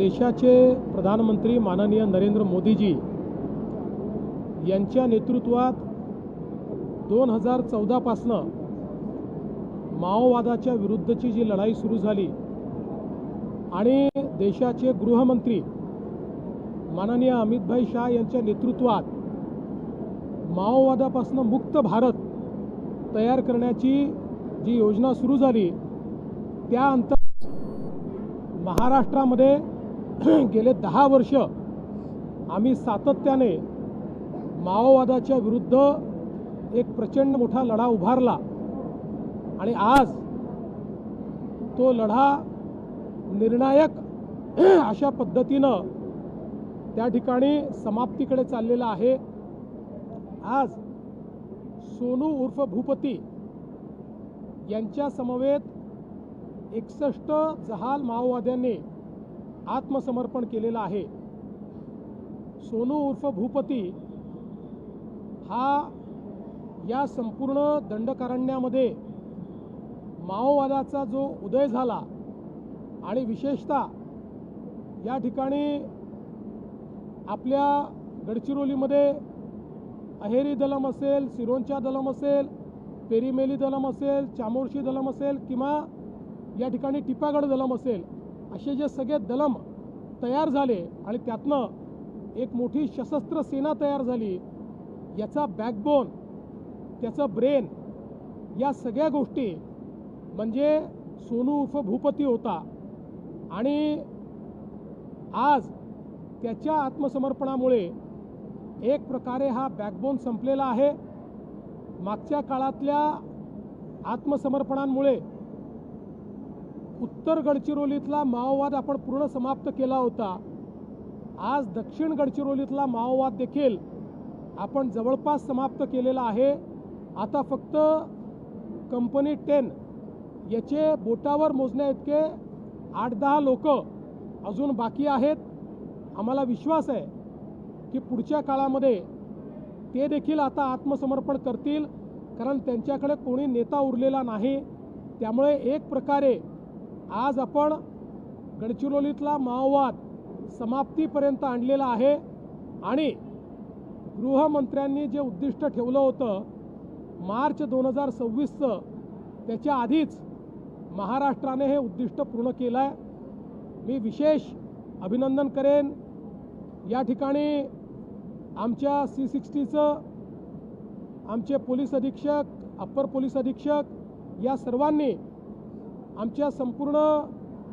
देशाचे प्रधानमंत्री माननीय नरेंद्र मोदीजी यांच्या नेतृत्वात दोन हजार चौदापासनं माओवादाच्या विरुद्धची जी लढाई सुरू झाली आणि देशाचे गृहमंत्री माननीय अमितभाई शाह यांच्या नेतृत्वात माओवादापासून मुक्त भारत तयार करण्याची जी योजना सुरू झाली त्या अंतर्गत महाराष्ट्रामध्ये गेले दहा वर्ष आम्ही सातत्याने माओवादाच्या विरुद्ध एक प्रचंड मोठा लढा उभारला. आणि आज तो लढा निर्णायक अशा पद्धतीनं त्या ठिकाणी समाप्तीकडे चाललेला आहे. आज सोनू उर्फ भूपती यांच्या समवेत एकसष्ट जहाल माओवाद्यांनी आत्मसमर्पण केलेलं आहे. सोनू उर्फ भूपती हा या संपूर्ण दंडकारण्यामध्ये माओवादाचा जो उदय झाला आणि विशेषतः या ठिकाणी आपल्या गडचिरोलीमध्ये अहेरी दलम असेल सिरोंचा दलम असेल पेरीमेली दलम असेल चामोर्शी दलम असेल किंवा या ठिकाणी टिपागड दलम असेल असे जे सगळे दलम तयार झाले आणि त्यातनं एक मोठी सशस्त्र सेना तयार झाली याचा बॅकबोन त्याचं ब्रेन या सगळ्या गोष्टी म्हणजे सोनू उर्फ भूपती होता. आणि आज त्याच्या आत्मसमर्पणामुळे एक प्रकारे हा बॅकबोन संपलेला आहे. मागच्या काळातल्या आत्मसमर्पणांमुळे उत्तर गडचिरोलीतला माओवाद आपण पूर्ण समाप्त केला होता. आज दक्षिण गडचिरोलीतला माओवाद देखील आपण जवळपास समाप्त केलेला आहे. आता फक्त कंपनी टेन याचे बोटावर मोजण्या इतके आठ दहा लोक अजून बाकी आहेत. आम्हाला विश्वास आहे की पुढच्या काळामध्ये ते देखील आता आत्मसमर्पण करतील कारण त्यांच्याकडे कोणी नेता उरलेला नाही. त्यामुळे एक प्रकारे आज आपण गडचिरोलीतला माओवाद समाप्तीपर्यंत आणलेला आहे आणि गृहमंत्र्यांनी जे उद्दिष्ट ठेवलं होतं मार्च दोन हजार सव्वीसचं त्याच्या आधीच महाराष्ट्राने हे उद्दिष्ट पूर्ण केलं आहे मी विशेष अभिनंदन करेन. या ठिकाणी आमच्या सी सिक्स्टीचं आमचे पोलीस अधीक्षक अप्पर पोलीस अधीक्षक या सर्वांनी आमच्या संपूर्ण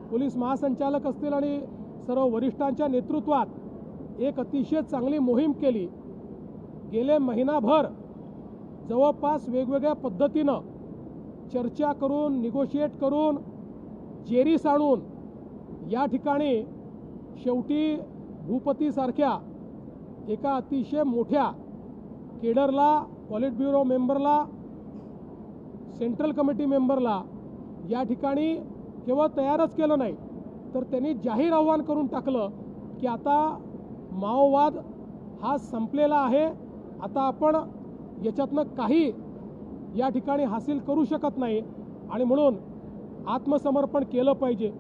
पोलीस महासंचालक असतील आणि सर्व वरिष्ठांच्या नेतृत्वात एक अतिशय चांगली मोहीम केली. गेले महिनाभर जवळपास वेगवेगळ्या पद्धतीनं चर्चा करून निगोशिएट करून जेरीस आणून या ठिकाणी शेवटी भूपतीसारख्या एका अतिशय मोठ्या केडरला पॉलिट ब्युरो मेंबरला सेंट्रल कमिटी मेंबरला या ठिकाणी केवळ तयारच केलं नाही तर त्यांनी जाहीर आव्हान करून टाकलं की आता माओवाद हा संपलेला आहे. आता आपण याच्यातनं काही या ठिकाणी हासिल करू शकत नाही आणि म्हणून आत्मसमर्पण केलं पाहिजे.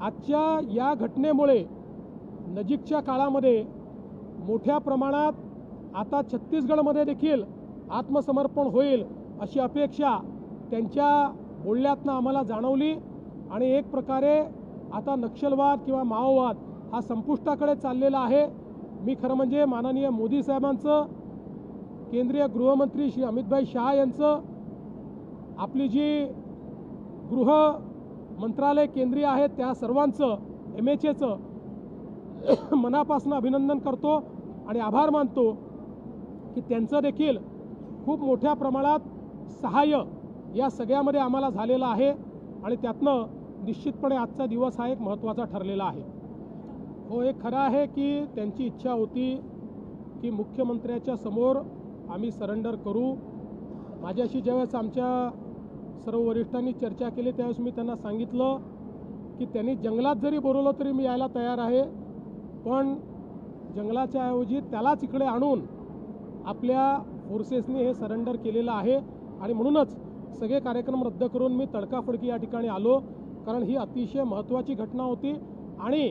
आजच्या या घटनेमुळे नजीकच्या काळामध्ये मोठ्या प्रमाणात आता छत्तीसगडमध्ये देखील आत्मसमर्पण होईल अशी अपेक्षा त्यांच्या बोलण्यातनं आम्हाला जाणवली आणि एक प्रकारे आता नक्षलवाद किंवा माओवाद हा संपुष्टाकडे चाललेला आहे. मी खरं म्हणजे माननीय मोदी साहेबांचं केंद्रीय गृहमंत्री श्री अमितभाई शहा यांचं आपली जी गृह मंत्रालय केंद्रीय आहे त्या सर्वांचं एम एच एचं मनापासून अभिनंदन करतो आणि आभार मानतो की त्यांचं देखील खूप मोठ्या प्रमाणात सहाय्य या सगळ्यामध्ये आम्हाला झालेलं आहे आणि त्यातनं निश्चितपणे आजचा दिवस हा एक महत्त्वाचा ठरलेला आहे. हो एक खरं आहे की त्यांची इच्छा होती की मुख्यमंत्र्याच्या समोर आम्ही सरेंडर करू. माझ्याशी ज्यावेळेस आमच्या सर्व वरिष्ठांनी चर्चा केली त्यावेळेस मी त्यांना सांगितलं की त्यांनी जंगलात जरी बोलवलं तरी मी यायला तयार आहे पण जंगलाच्या ऐवजी त्यालाच इकडे आणून आपल्या फोर्सेसनी हे सरेंडर केलेलं आहे. आणि म्हणूनच सगळे कार्यक्रम रद्द करून मी तडकाफडकी या ठिकाणी आलो कारण ही अतिशय महत्त्वाची घटना होती. आणि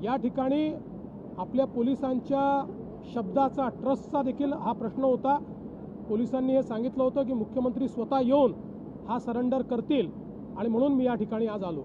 या ठिकाणी आपल्या पोलिसांच्या शब्दाचा ट्रस्टचा देखील हा प्रश्न होता. पोलिसांनी हे सांगितलं होतं की मुख्यमंत्री स्वतः येऊन हा सरेंडर करतील आणि म्हणून मी या ठिकाणी आज आलो.